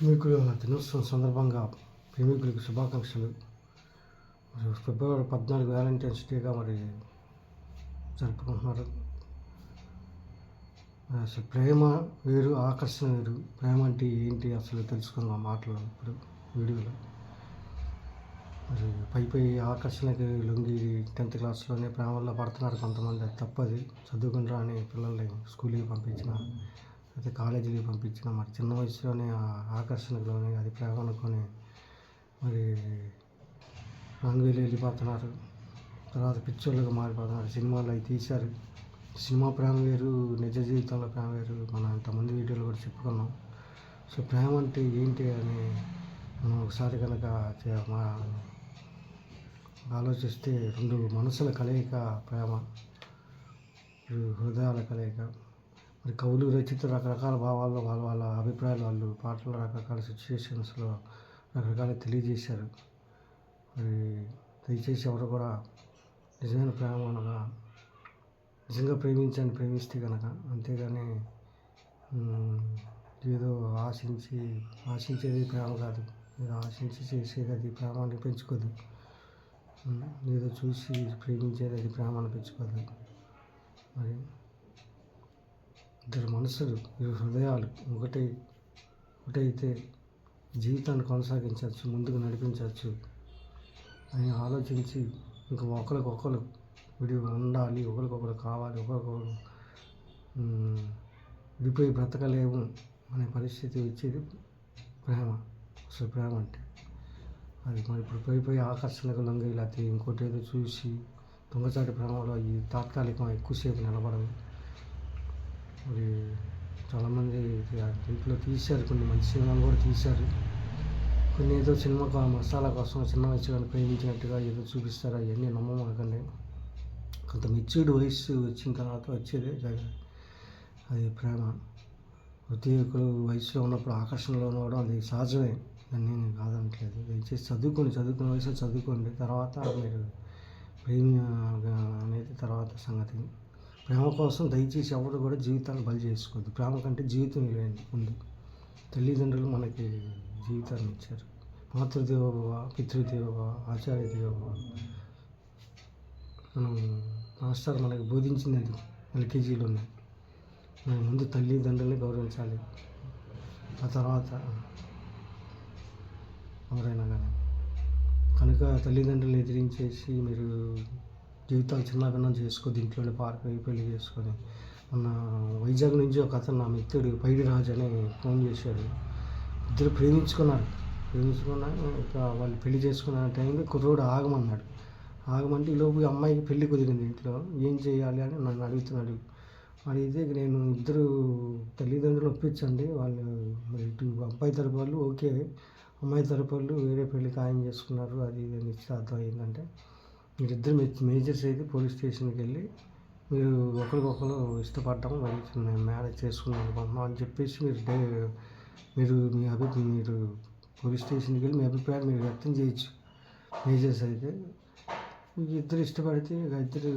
ప్రేమికుల దినోత్సవం సందర్భంగా ప్రేమికులకు శుభాకాంక్షలు మరి ఫిబ్రవరి పద్నాలుగు వ్యాలంటైన్స్ డేగా మరి జరుపుకుంటున్నారు అసలు ప్రేమ వేరు ఆకర్షణ వేరు ప్రేమ అంటే ఏంటి అసలు తెలుసుకుందాం మాటలు ఇప్పుడు వీడియోలో మరి పై పై ఆకర్షణకి లొంగి టెన్త్ క్లాస్లోనే ప్రేమల్లో పడుతున్నారు కొంతమంది అది తప్పది చదువుకుంటారా అని పిల్లల్ని స్కూల్కి పంపించిన అయితే కాలేజీకి పంపించిన మరి చిన్న వయసులోనే ఆ ఆకర్షణలోనే అది ప్రేమ అనుకొని మరి రంగులు వెళ్ళిపోతున్నారు. తర్వాత పిక్చర్లుగా మారిపోతున్నారు. సినిమాలు అవి తీశారు. సినిమా ప్రేమ వేరు నిజ జీవితంలో ప్రేమ వేరు. మనం ఇంతమంది వీడియోలు కూడా చెప్పుకున్నాం. సో ప్రేమ అంటే ఏంటి అని మనం ఒకసారి కనుక మా ఆలోచిస్తే రెండు మనసుల కలయిక ప్రేమ. హృదయాల కలయిక. మరి కవులు రచయితలు రకరకాల భావాల్లో వాళ్ళ వాళ్ళ అభిప్రాయాలు వాళ్ళు పాటలు రకరకాల సిచ్యువేషన్స్లో రకరకాల తెలియజేశారు. మరి దయచేసి ఎవరు కూడా నిజమైన ప్రేమ అనగా నిజంగా ప్రేమించండి ప్రేమిస్తే కనుక అంతేగాని ఏదో ఆశించి ఆశించేది ప్రేమ కాదు. ఏదో ఆశించి చేసేది అది ప్రేమ అనిపించుకోదు ఏదో చూసి ప్రేమించేది అది ప్రేమ అనిపించుకోదు మరి ఇద్దరు మనసులు ఇరు హృదయాలు ఒకటి ఒకటైతే జీవితాన్ని కొనసాగించవచ్చు ముందుకు నడిపించవచ్చు అని ఆలోచించి ఇంకా ఒకరికొకరు విడి ఉండాలి ఒకరికొకరు కావాలి ఒకరికొకరు విడిపోయి బ్రతకలేము అనే పరిస్థితి వచ్చేది ప్రేమ. అసలు ప్రేమ అంటే అది మరి ఇప్పుడు పోయి పోయి ఆకర్షణకు లొంగి లేకపోతే ఇంకోటి ఏదో చూసి దొంగచాటి ప్రేమలో ఈ తాత్కాలికం ఎక్కువసేపు నిలబడదు. మరి చాలామంది దీంట్లో తీశారు కొన్ని మంచి సినిమాలు కూడా తీశారు. కొన్ని ఏదో సినిమా కా- మసాలా కోసం చిన్న వయసు కానీ ప్రేమించినట్టుగా ఏదో చూపిస్తారు అవన్నీ నమ్మమాకండి కొంత మెచ్యూర్డ్ వయసు వచ్చిన తర్వాత వచ్చేది అది ప్రేమ. ప్రతి ఒక్కరు వయసులో ఉన్నప్పుడు ఆకర్షణలో ఉండడం అది సహజమే. దాన్ని నేను కాదనట్లేదు. దయచేసి చదువుకోండి చదువుకున్న వయసులో చదువుకోండి. తర్వాత మీరు ప్రేమ అనేది తర్వాత సంగతి. ప్రేమ కోసం దయచేసి ఎవరు కూడా జీవితాన్ని బలి చేసుకోవద్దు. ప్రేమ కంటే జీవితం లేని ముందు తల్లిదండ్రులు మనకి జీవితాన్ని ఇచ్చారు. మాతృదేవోభవ పితృదేవోభవ ఆచార్య దేవోభవ మనం మాస్టర్ మనకి బోధించింది అది ఎల్కేజీలోనే మన ముందు తల్లిదండ్రుల్ని గౌరవించాలి. ఆ తర్వాత ఎవరైనా కానీ కనుక తల్లిదండ్రులను ఎదిరించేసి మీరు జీవితాలు చిన్నభిన్నం చేసుకో దీంట్లోనే పార్క్ పెళ్ళి చేసుకొని మొన్న వైజాగ్ నుంచి ఒక అతను నా మిత్రుడు పైడి రాజు అని ఫోన్ చేశాడు. ఇద్దరు ప్రేమించుకున్నారు. ప్రేమించుకున్నా వాళ్ళు పెళ్ళి చేసుకున్న టైంలో కుర్రోడు ఆగమన్నాడు. ఆగమంటే ఈలోపు అమ్మాయికి పెళ్ళి కుదిరింది ఇంట్లో. ఏం చేయాలి అని నన్ను అడుగుతున్నాడు. అడిగితే నేను ఇద్దరు తల్లిదండ్రులు ఒప్పించండి. వాళ్ళు మరి ఇటు అబ్బాయి తరపు వాళ్ళు ఓకే. అమ్మాయి తరపు వాళ్ళు వేరే పెళ్ళి ఖాయం చేసుకున్నారు. అది ఇది నిశ్చితార్థం అయిందంటే మీరిద్దరు మేజర్స్ అయితే పోలీస్ స్టేషన్కి వెళ్ళి మీరు ఒకరికొకరు ఇష్టపడ్డాం మరి మేము మ్యారేజ్ చేసుకుందాం అనుకుంటున్నాం అని చెప్పేసి మీరు డే- మీరు మీ అభి మీరు పోలీస్ స్టేషన్కి వెళ్ళి మీ అభిప్రాయం మీరు వ్యక్తం చేయొచ్చు మేజర్స్ అయితే మీకు ఇద్దరు ఇష్టపడితే ఇక ఇద్దరు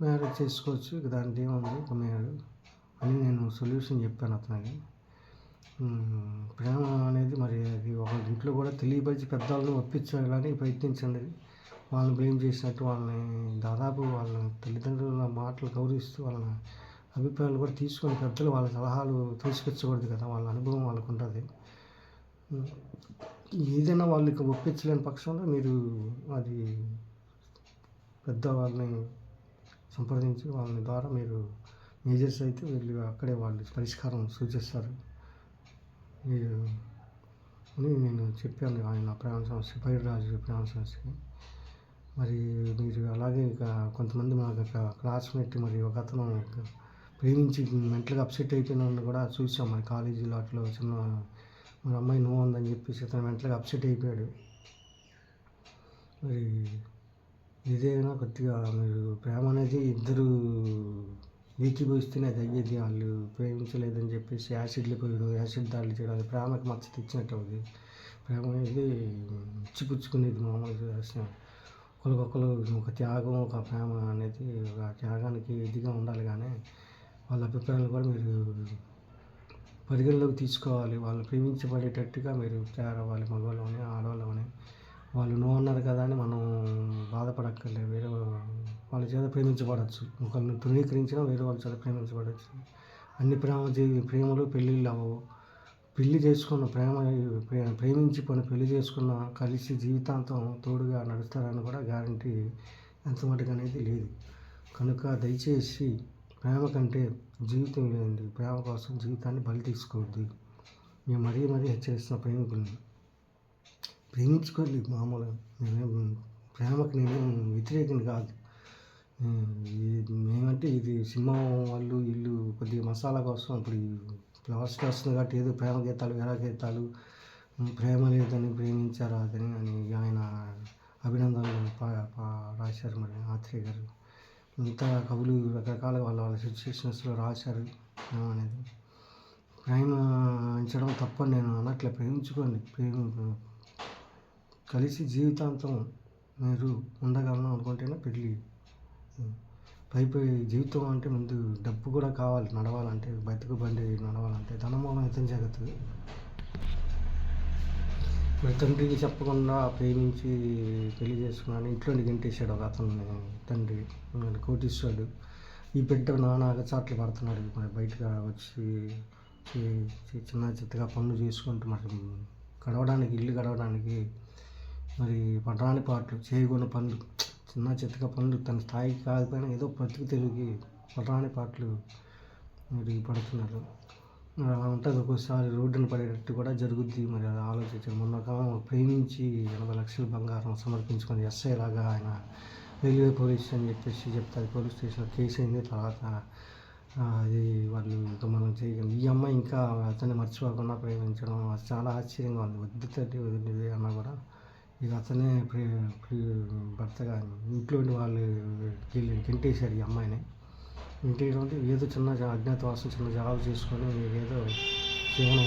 మ్యారేజ్ చేసుకోవచ్చు. ఇక దాంట్లో ఏముంది? ఇక అని నేను సొల్యూషన్ చెప్పాను అతనికి. ప్రేమ అనేది మరి అది ఒక ఇంట్లో కూడా తెలియపరిచి పెద్దవాళ్ళని ఒప్పించాలని ప్రయత్నించండి. వాళ్ళని బ్లేమ్ చేసినట్టు వాళ్ళని దాదాపు వాళ్ళ తల్లిదండ్రుల మాటలు గౌరవిస్తూ వాళ్ళ అభిప్రాయాలు కూడా తీసుకొని పెద్దలు వాళ్ళ సలహాలు తీసుకొచ్చకూడదు కదా వాళ్ళ అనుభవం వాళ్ళకు ఉంటుంది ఏదైనా వాళ్ళకి ఒప్పించలేని పక్షంలో మీరు అది పెద్దవాళ్ళని సంప్రదించి వాళ్ళని ద్వారా మీరు మేజర్స్ అయితే వీళ్ళు అక్కడే వాళ్ళు పరిష్కారం సూచిస్తారు. మీరు అని నేను చెప్పాను ఆయన ప్రయాణ సమస్య పైరాజు ప్రయాణ సమస్యకి మరి మీరు అలాగే ఇక కొంతమంది మాకు ఒక క్లాస్మేట్ మరి ఒక అతను ప్రేమించి మెంటల్గా అప్సెట్ అయిపోయిన కూడా చూసాం మరి కాలేజీలో అట్లా చిన్న మరి అమ్మాయి నువ్వు ఉందని చెప్పేసి అతను మెంటల్గా అప్సెట్ అయిపోయాడు. మరి ఏదైనా కొద్దిగా మీరు ప్రేమ అనేది ఇద్దరు ఏకీభవిస్తేనే అది అయ్యేది. వాళ్ళు ప్రేమించలేదని చెప్పేసి యాసిడ్లు పోయడం యాసిడ్ దాడులు చేయడం అది ప్రేమకి మచ్చ తెచ్చినట్టు అవుతుంది ప్రేమ అనేది ఇచ్చిపుచ్చుకునేది మామూలుగా ఒకరికొకరు ఒక త్యాగం ఒక ప్రేమ అనేది ఒక త్యాగానికి ఇదిగా ఉండాలి కానీ వాళ్ళ అభిప్రాయాలు కూడా మీరు పరిగణలోకి తీసుకోవాలి. వాళ్ళు ప్రేమించబడేటట్టుగా మీరు తయారవ్వాలి మగవాళ్ళని ఆడవాళ్ళని వాళ్ళు నో అన్నారు కదా అని మనం బాధపడక్కర్లేదు వేరే వాళ్ళ చేత ప్రేమించబడచ్చు. ఒకరిని తృణీకరించినా వేరే వాళ్ళ చేత ప్రేమించబడచ్చు. అన్ని ప్రేమ జీవి ప్రేమలు పెళ్ళిళ్ళు అవ్వవు. పెళ్ళి చేసుకున్న ప్రేమ ప్రేమించి పని పెళ్ళి చేసుకున్న కలిసి జీవితాంతం తోడుగా నడుస్తారని కూడా గ్యారంటీ ఎంత మటుకు అనేది లేదు. కనుక దయచేసి ప్రేమ కంటే జీవితం లేదండి. ప్రేమ కోసం జీవితాన్ని బలి తీసుకోవద్దు. మేము మరీ మరీ హెచ్చరిస్తున్న ప్రేమికుల్ని ప్రేమించుకోండి మామూలుగా. మేమేం ప్రేమకి నేను వ్యతిరేకం కాదు. మేమంటే ఇది సినిమా వాళ్ళు వీళ్ళు కొద్దిగా మసాలా కోసం ఇప్పుడు ఈ ఫ్లవర్ కాబట్టి ఏదో ప్రేమ గీతాలు వేరే గీతాలు ప్రేమ లేదని ప్రేమించారాదని అని ఆయన అభినందనలు పా పా రాశారు మరి ఆత్రేయ గారు. ఇంత కవులు రకరకాల వాళ్ళ వాళ్ళ సిచ్యువేషన్స్లో రాశారు. ప్రేమ అనేది ప్రేమించడం తప్పని నేను అనట్లే. ప్రేమించుకోండి. ప్రేమ కలిసి జీవితాంతం మీరు ఉండగలను అనుకుంటేనే పెళ్ళి. పైపై జీవితం అంటే ముందు డబ్బు కూడా కావాలి నడవాలంటే బతుకు బండి నడవాలంటే ధనమూలం ఇతం జగత్తు మరి తండ్రికి చెప్పకుండా ప్రేమించి పెళ్ళి చేసుకున్నాను ఇంట్లో గెంటేశాడు ఒక అతను తండ్రి మరి కోటీశ్వరుడు. ఈ బిడ్డ నాన్న అగచాట్లు పడుతున్నాడు మరి బయటకు వచ్చి చిన్న చిత్తగా పనులు చేసుకుంటూ మరి గడవడానికి ఇల్లు గడవడానికి మరి పడరాని పాటలు చేయకుండా పనులు. చిన్న చితక పనులు తన స్థాయికి కాకపోయినా ఏదో బ్రతుకు తిరిగి పడరాని పాటలు మరి పడుతున్నారు. మరి అలా ఉంటుంది ఒక్కోసారి రోడ్డున పడేటట్టు కూడా జరుగుద్ది. మరి అది ఆలోచించారు. మొన్న ప్రేమించి ఎనభై లక్షల బంగారం సమర్పించుకొని ఎస్ఐ లాగా ఆయన రైల్వే పోలీస్ అని చెప్పేసి చెప్తారు. పోలీస్ స్టేషన్లో కేసు అయింది. తర్వాత అది వాళ్ళు ఇంకా మనం చేయగలం ఈ అమ్మాయి ఇంకా అతన్ని మర్చిపోకుండా ప్రేమించడం. అది చాలా ఆశ్చర్యంగా ఉంది. వద్దు తల్లి వదిలిది అన్నా కూడా ఇక అతనే భర్త ప్రి భర్తగా ఇంట్లో ఉండి వాళ్ళు వెళ్ళి ఈ అమ్మాయిని. ఇంటి అంటే ఏదో చిన్న జా- అజ్ఞాతవాసం చిన్న జాబ్ చేసుకొని ఏదో జీవనం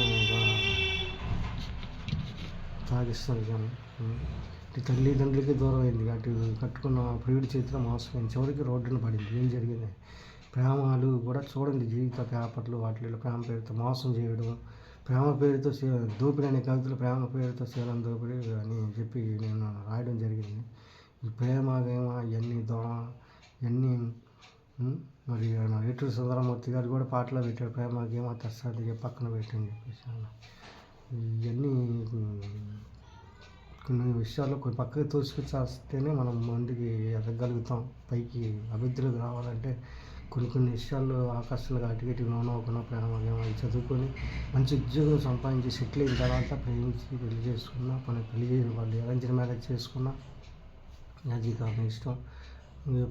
సాగిస్తుంది కానీ తల్లిదండ్రులకి దూరం అయింది. అటు కట్టుకున్న ప్రియుడి చేతిలో మోసపోయింది చివరికి రోడ్డున పడింది. ఏం జరిగింది? ప్రేమాలు కూడా చూడండి జీవిత పేపర్లు వాటిలో ప్రేమ పేరుతో మోసం చేయడం ప్రేమ పేరుతో శీ- దోపిడీ అనే కవితలు ప్రేమ పేరుతో శీలం దోపిడీ అని చెప్పి నేను రాయడం జరిగింది. ఈ ప్రేమ గేమ ఇవన్నీ దోమ ఇవన్నీ మరి ఆయన ఏటూరు సుందరమూర్తి గారు కూడా పాటలో పెట్టాడు ప్రేమ గేమ తస్సాది పక్కన పెట్టని చెప్పేసి ఇవన్నీ కొన్ని విషయాలు కొన్ని పక్కకి తోసుకొచ్చేస్తేనే మనం ముందుకి ఎదగలుగుతాం. పైకి అభివృద్ధిలోకి రావాలంటే కొన్ని కొన్ని విషయాల్లో ఆకర్షణగా అటు ఇటు నవ్వకుండా ప్రేమ గేమ చదువుకొని మంచి ఉద్యోగం సంపాదించి సెటిల్ అయిన తర్వాత ప్రేమించి పెళ్ళి చేసుకున్నా మన పెళ్ళి చేసిన వాళ్ళు అరేంజ్డ్ మ్యారేజ్ చేసుకున్నా అది కాక ఇష్టం.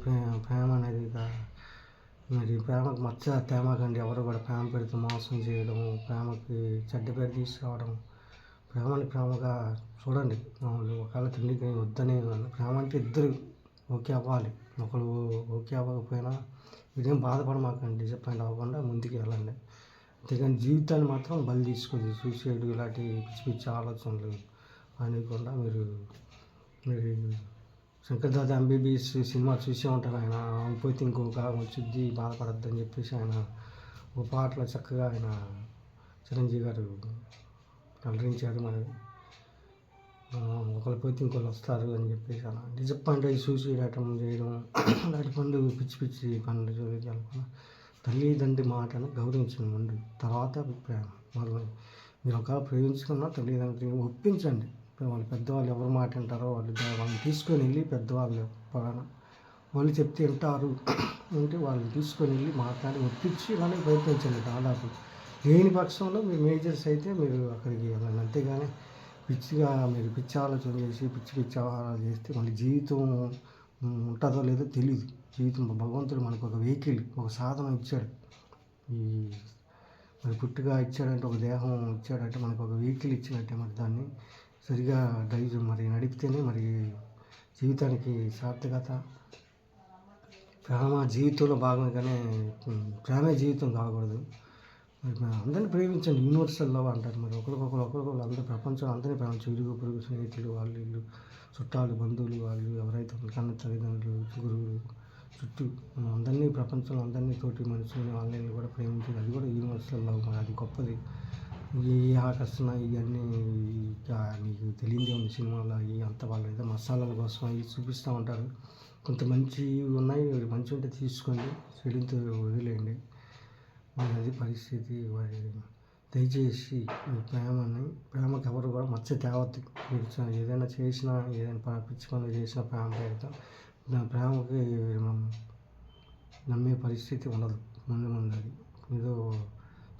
ప్రేమ ప్రేమ అనేది ఇక మరి ప్రేమకు మచ్చ తేమకండి ఎవరు కూడా ప్రేమ పెడితే మోసం చేయడం ప్రేమకి చెడ్డ పేరు తీసుకురావడం ప్రేమని ప్రేమగా చూడండి. మామూలు ఒకవేళ తిండికి వద్దనే ప్రేమ అంటే ఇద్దరు ఓకే అవ్వాలి. ఒకరు ఓకే అవ్వకపోయినా మీరేం బాధపడమాకండి డిసప్పాయింట్ అవ్వకుండా ముందుకు వెళ్ళండి. అంతేకాని జీవితాన్ని మాత్రం బలి తీసుకోదు సూసైడ్ ఇలాంటి పిచ్చి పిచ్చి ఆలోచనలు అనేకుండా మీరు మీరు శంకర్ దాదా ఎంబీబీఎస్ సినిమా చూసే ఉంటారు ఆయన. పోతే ఇంకొక వచ్చింది బాధపడద్దు అని చెప్పేసి ఆయన ఓ పాటలో చక్కగా ఆయన చిరంజీవి గారు అలరించారు మరి ఒకరు పోతే ఇంకొకరు వస్తారు అని చెప్పేసి అలా. డిసప్పాయింట్ అయ్యి సూసైడ్ అటెంప్ట్ చేయడం అలాంటి పనులు పిచ్చి పిచ్చి పనులు జోలికి వెళ్ళకుండా తల్లిదండ్రి మాటను గౌరవించండి ముందు తర్వాత అభిప్రాయం. వాళ్ళు మీరు ఒకవేళ ప్రేమించుకున్నా తల్లిదండ్రులు ఒప్పించండి. వాళ్ళు పెద్దవాళ్ళు ఎవరు మాట వింటారో వాళ్ళు వాళ్ళని తీసుకొని వెళ్ళి పెద్దవాళ్ళు పలానా వాళ్ళు చెప్తే వింటారు. అంటే వాళ్ళని తీసుకొని వెళ్ళి మాట్లాడి ఒప్పించి వాళ్ళని ప్రయత్నించండి దాదాపు. లేని పక్షంలో మీరు మేజర్స్ అయితే మీరు అక్కడికి వెళ్ళండి. అంతేగాని పిచ్చిగా మీరు పిచ్చి ఆలోచన చేసి పిచ్చి పిచ్చి ఆహారాలు చేస్తే మళ్ళీ జీవితం ఉంటుందో లేదో తెలియదు జీవితం భగవంతుడు మనకు ఒక వెహికల్ ఒక సాధనం ఇచ్చాడు. ఈ మరి పుట్టుగా ఇచ్చాడంటే ఒక దేహం ఇచ్చాడంటే మనకు ఒక వెహికల్ ఇచ్చినట్టే మరి దాన్ని సరిగా డ్రైవ్ మరి నడిపితేనే మరి జీవితానికి సార్థకత. ప్రేమ జీవితంలో భాగంగానే ప్రేమే జీవితం కాకూడదు. మరి మనం అందరిని ప్రేమించండి యూనివర్సల్ లవ్ అంటారు మరి. ఒకరికొకరు ఒకరికొకరు అందరూ ప్రపంచం అందరినీ ప్రేమించు ఇరుగు పొరుగు స్నేహితులు వాళ్ళు ఇల్లు చుట్టాలు బంధువులు వాళ్ళు ఎవరైతే ఉన్నారు, కన్న తల్లిదండ్రులు గురువులు చుట్టూ మనం అందరినీ ప్రపంచంలో అందరినీ తోటి మనుషుల్ని వాళ్ళని కూడా ప్రేమించాలి అది కూడా యూనివర్సల్ లవ్ మరి. అది గొప్పది. ఈ ఆకర్షణ ఇవన్నీ మీకు తెలియదే ఉంది సినిమాలో ఈ అంత వాళ్ళు ఏదో మసాలాల కోసం అవి చూపిస్తూ ఉంటారు. కొంత మంచి ఉన్నాయి మంచి ఉంటే తీసుకోండి చెడుతో వదిలేయండి. అది పరిస్థితి మరి దయచేసి ప్రేమని ప్రేమకి ఎవరు కూడా మచ్చ తేవద్దు మీరు ఏదైనా చేసినా ఏదైనా పిచ్చి పనులు చేసినా ప్రేమ పేరుతో నా ప్రేమకి మనం నమ్మే పరిస్థితి ఉండదు. ముందు ముందు అది ఏదో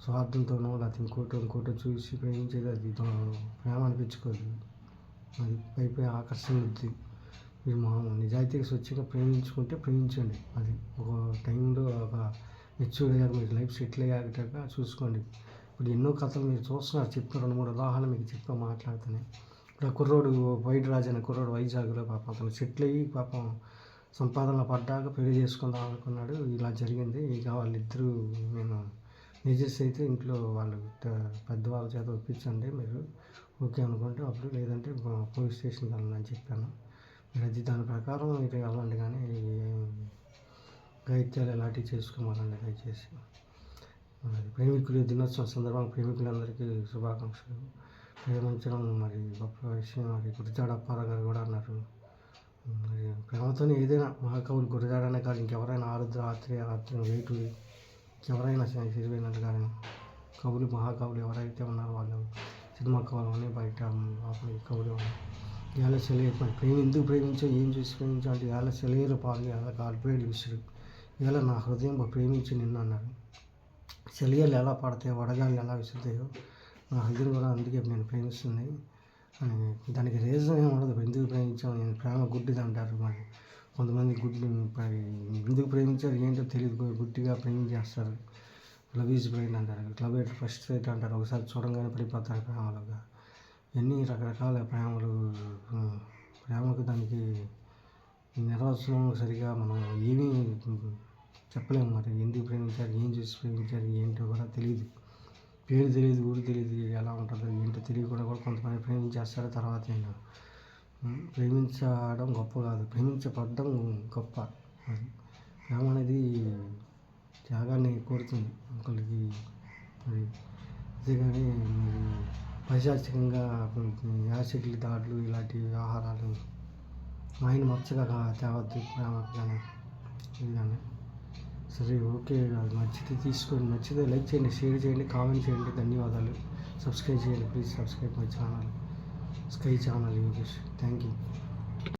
స్వార్థంతోనో లేకపోతే ఇంకోటో ఇంకోటో చూసి ప్రేమించేది అది. ప్రేమ అనిపించుకోదు. అది పైపై పై ఆకర్షణ మీరు మా నిజాయితీగా స్వచ్ఛంగా ప్రేమించుకుంటే ప్రేమించండి. అది ఒక టైంలో ఒక మెచ్యూర్డ్ అయ్యాక మీకు లైఫ్ సెటిల్ అయ్యాక చూసుకోండి. ఇప్పుడు ఎన్నో కథలు మీరు చూస్తున్నారు. చెప్పిన రెండు మూడు ఉదాహరణలు మీకు చెప్తా మాట్లాడుతున్నాయి ఇప్పుడు ఆ కుర్రోడు వైట్ రాజు అనే కుర్రోడు వైజాగ్లో పాపం అతను సెటిల్ అయ్యి పాపం సంపాదనలో పడ్డాక పెళ్ళి చేసుకుందాం అనుకున్నాడు. ఇలా జరిగింది. ఇక వాళ్ళిద్దరూ నేను నిజెస్ అయితే ఇంట్లో వాళ్ళు పెద్దవాళ్ళ చేత ఒప్పించండి మీరు. ఓకే అనుకుంటే అప్పుడు లేదంటే పోలీస్ స్టేషన్కి వెళ్ళండి చెప్పాను. మీరు అది దాని ప్రకారం మీరు వెళ్ళండి కానీ గైత్యాలు ఎలాంటివి చేసుకోమాలండి దయచేసి మరి ప్రేమికులు దినోత్సవం సందర్భంగా ప్రేమికులందరికీ శుభాకాంక్షలు. ప్రేమించడం మరి గొప్ప విషయం. మరి గురిజాడ అప్పారావు గారు కూడా అన్నారు. మరి ప్రేమతోనే ఏదైనా మహాకవులు గురజాడనే కాదు ఇంకెవరైనా ఆరుద్ర ఆత్రేయ ఆత్రేయ వేటు ఎవరైనా సరే కానీ కవులు మహాకవులు ఎవరైతే ఉన్నారో వాళ్ళు సినిమా కవులు అని బయట కవులు ఎలా సెలవు మరి ప్రేమ ఎందుకు ప్రేమించో? ఏం చూసి ప్రేమించో? అంటే ఇవాళ సెలవులు పాలు ఎలా కాల్పేళ్ళు విసురు. ఇలా నా హృదయం ప్రేమించి నిన్ను అన్నారు సెలవులు ఎలా పడతాయో వడగాళ్ళు ఎలా విసురుతాయో నా హృదయం కూడా అందుకే నేను ప్రేమిస్తుంది అని. దానికి రీజన్ ఏమి ఉండదు. ఎందుకు ప్రేమించాం నేను ప్రేమ గుడ్డిది అంటారు మరి. కొంతమంది గుడ్డి ఎందుకు ప్రేమించారు? ఏంటో తెలియదు. గుడ్డిగా ప్రేమించేస్తారు లవ్ ఈజ్ బ్లైండ్ అంటారు. లవ్ ఎట్ ఫస్ట్ సైట్ అంటారు. ఒకసారి చూడంగానే పడిపోతారు ప్రేమలుగా. ఎన్ని రకరకాల ప్రేమలు ప్రేమకు దానికి ఈ నిర్వచనం సరిగా మనం ఏమీ చెప్పలేము మరి ఎందుకు ప్రేమించారు? ఏం చూసి ప్రేమించారు? ఏంటో కూడా తెలియదు పేరు తెలియదు ఊరు తెలియదు ఎలా ఉంటుందో ఏంటో తెలియకుండా కూడా కొంతమంది ప్రేమించేస్తారు తర్వాత ఏంటో ప్రేమించడం గొప్ప కాదు. ప్రేమించబడడం గొప్ప. అది ప్రేమ అనేది త్యాగాన్ని కోరుతుంది ఒకరికి మరి అంతేగాని మరి పైశాచికంగా యాసిడ్లు దాడులు ఇలాంటి ఆహారాలు ఆయన మచ్చగా తేవద్దు. ప్రేమకు సరే ఓకే అది మంచిది తీసుకోండి. మంచిది. లైక్ చేయండి షేర్ చేయండి కామెంట్ చేయండి. ధన్యవాదాలు. సబ్స్క్రైబ్ చేయండి. Please subscribe my channel. Sky channel Yogesh thank you